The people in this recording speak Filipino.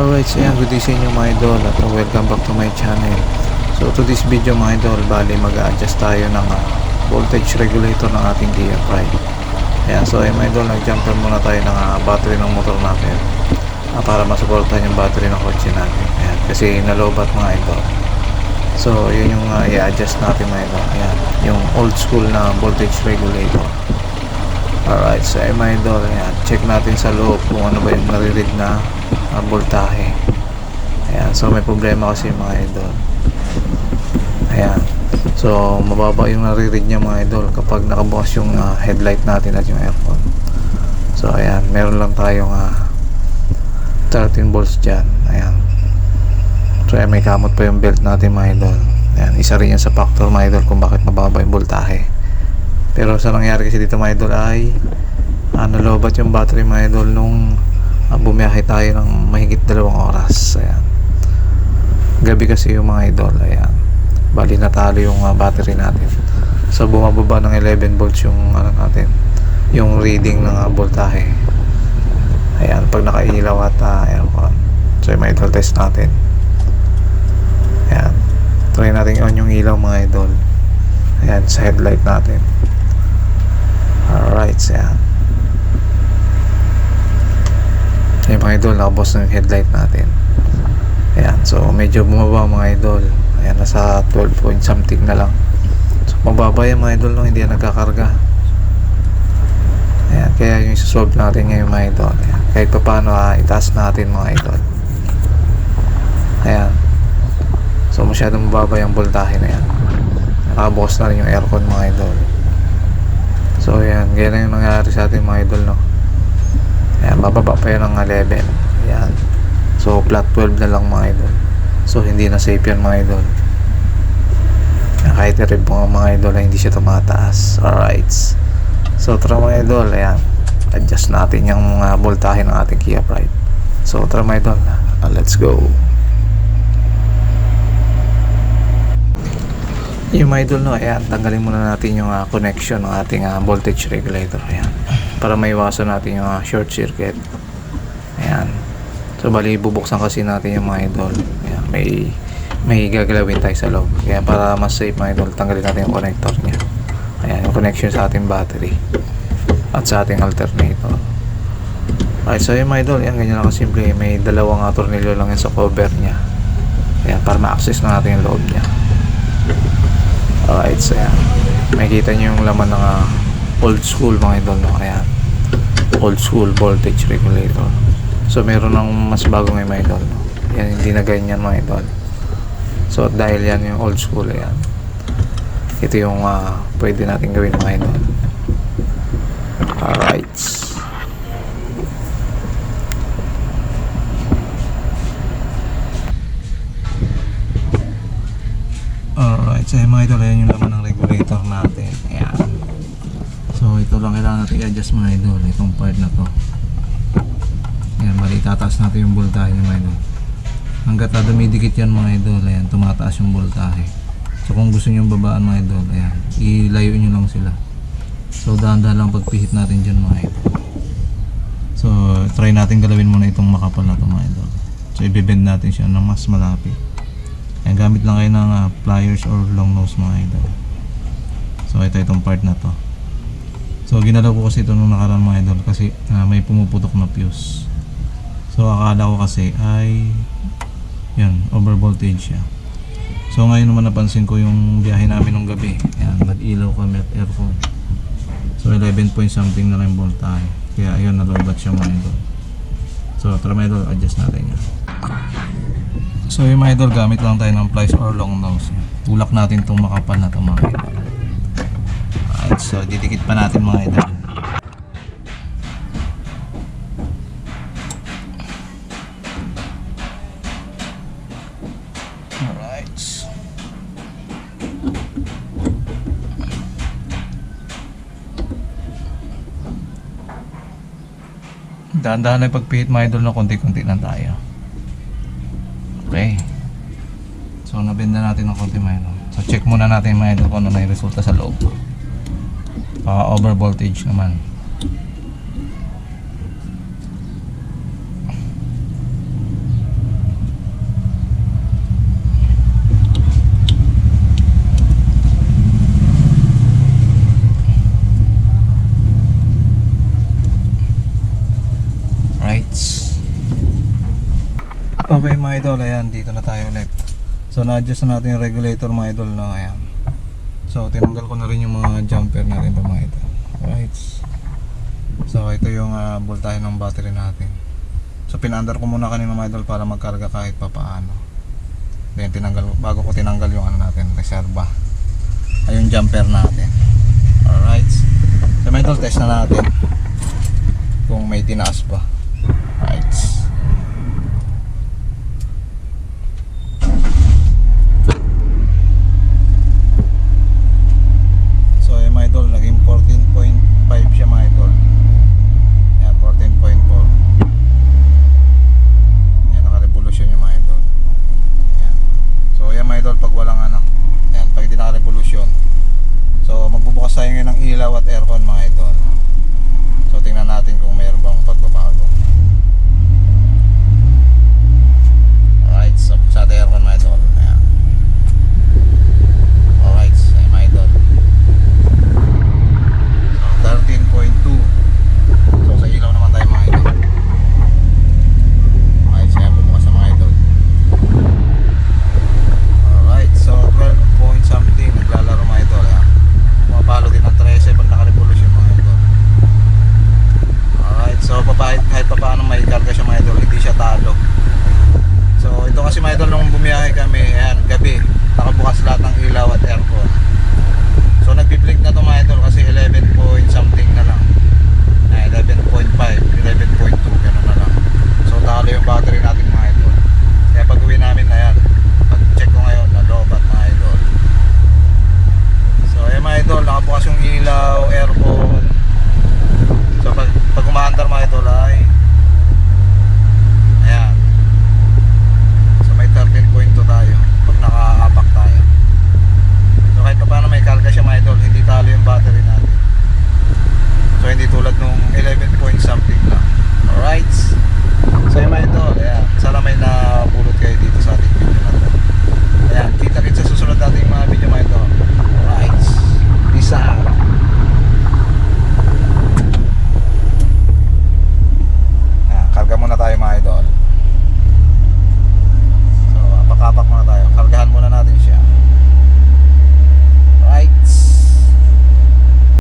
Alright, so yan, good day sa inyo mga idol at welcome back to my channel. So to this video mga idol, bali mag-adjust tayo ng uh, voltage regulator ng ating Pride. Ayan, so ayun mga idol, nag-jumper muna tayo ng uh, battery ng motor natin uh, para masuportahan yung battery ng kotse natin. Ayan, kasi nalobat mga idol. So yun yung uh, i-adjust natin mga idol. Ayan, yung old school na voltage regulator. Alright, so ay mga idol, ayan, check natin sa loob kung ano ba yung nariread na uh, voltahe. Ayan, so may problema kasi mga idol. Ayan. So, mababa yung nariread niya mga idol kapag nakabukas yung uh, headlight natin at yung aircon. So, ayan, meron lang tayong uh, 13 volts dyan. Ayan. So, ayan, may kamot pa yung belt natin mga idol. Ayan, isa rin yan sa factor mga idol kung bakit mababa yung voltahe. Pero sa nangyari kasi dito mga idol ay uh, nalobat yung battery mga idol nung bumiyahe tayo ng mahigit dalawang oras. Ayan. Gabi kasi yung mga idol. Ayan. Bali natalo yung uh, battery natin. So bumababa ng 11 volts yung ano natin. Yung reading ng uh, voltahe. Ayan. Pag nakailaw at uh, aircon. So yung mga idol test natin. Ayan. Try natin on yung ilaw mga idol. Ayan. Sa headlight natin. Alright. So. Ayan mga idol, nakabos na yung headlight natin. Ayan, so medyo bumaba mga idol. Ayan, nasa 12 point something na lang. So mababa yan mga idol, no? hindi nagkakarga. Ayan, kaya yung isosolve natin ngayon mga idol. Ayan, kahit pa paano ah, itaas natin mga idol. Ayan. So masyadong mababa yung voltahe na yan. Nakabukas na rin yung aircon mga idol. So ayan, ganyan yung nangyari sa atin mga idol no. Ayan, bababa pa yan ng 11. Ayan. So, flat 12 na lang mga idol. So, hindi na safe yan mga idol. Ayan, kahit i-rev nga mga idol ay hindi siya tumataas. Alright. So, tara mga idol. Ayan. Adjust natin yung mga voltahe ng ating Kia Pride. So, tara mga idol. Uh, let's go. Yung mga idol no, ayan, tanggalin muna natin yung uh, connection ng ating uh, voltage regulator. Ayan. Para maiwasan natin yung uh, short circuit. Ayan. So bali bubuksan kasi natin yung mga idol. Ayan, may may gagalawin tayo sa loob. Kaya para mas safe mga idol, tanggalin natin yung connector niya. Ayan, yung connection sa ating battery at sa ating alternator. Okay, so yung mga idol, yan ganyan lang kasimple. May dalawang uh, tornilyo lang yan sa cover niya. Ayan, para ma-access na natin yung loob niya. Alright, so yan. Makikita nyo yung laman ng uh, old school mga idol, no? Ayan. Old school voltage regulator. So, meron ng mas bago ngayon mga idol. No? Yan, hindi na ganyan mga idol. So, dahil yan yung old school, ayan. Ito yung uh, pwede natin gawin mga idol. Alright. Alright, so mga idol, ayan yung laman ng regulator natin. Ayan. Ito lang kailangan natin i-adjust mga idol. Itong part na to. Ayan, bali tataas natin yung voltahe mga idol. Hanggat na dumidikit yan mga idol, ayan, tumataas yung voltahe. So kung gusto nyo babaan mga idol, ayan, ilayo nyo lang sila. So dahan-dahan lang pagpihit natin dyan mga idol. So try natin galawin muna itong makapal na to mga idol. So ibibend natin siya ng mas malapit. Ayan, gamit lang kayo ng uh, pliers or long nose mga idol. So ito itong part na to. So ginalaw ko kasi ito nung nakaraan mga idol kasi uh, may pumuputok na fuse. So akala ko kasi ay yan, over voltage siya. So ngayon naman napansin ko yung biyahe namin nung gabi. Yan, nag-ilaw kami at aircon. So 11 point something na lang yung voltahe. Kaya ayun, nalobat siya mga idol. So tara mga idol, adjust natin yan. So yung mga idol, gamit lang tayo ng pliers or long nose. Tulak natin itong makapal na ito mga idol. Alright, so didikit pa natin mga idol. Alright. Dahan-dahan lang pagpihit mga idol na konti-konti lang tayo. Okay. So nabenda natin ng konti mga idol. So check muna natin mga idol kung ano na yung resulta sa loob uh, over voltage naman Okay mga idol, ayan dito na tayo ulit. So na-adjust na natin yung regulator mga idol no, ayan. So tinanggal ko na rin yung mga jumper na rin mga idol. Alright. So ito yung uh, voltahe ng battery natin. So pinandar ko muna kanina mga idol para magkarga kahit pa paano. Then tinanggal, bago ko tinanggal yung ano natin, reserva. Ay yung jumper natin. Alright. So mga idol, test na natin. Kung may tinaas pa. Alright. So yung mga idol, naging 14.5 siya mga idol. Ayan, 14.4. Ayan, naka-revolution yung mga idol. Ayan. So yan mga idol, pag walang ano, ayan, pag hindi naka-revolution. So magbubukas tayo ngayon ng ilaw at aircon mga idol. So tingnan natin kung mayroon bang pagbabago. Alright, so sa aircon mga idol. Ayan. Alright, ayan mga idol. So 13.2 So sa ilaw naman tayo mga idol Alright, saya bumukas sa mga idol Alright, so 12 point something Naglalaro mga idol ha? Pumapalo din ng 13 pag naka-revolution mga idol Alright, so papahit, kahit pa paano may karga siya mga idol Hindi siya talo So ito kasi mga idol nung bumiyahe kami Ayan, gabi. Nakabukas lahat ng ilaw at aircon. So nagbi-blink na to mga idol kasi 11 point something na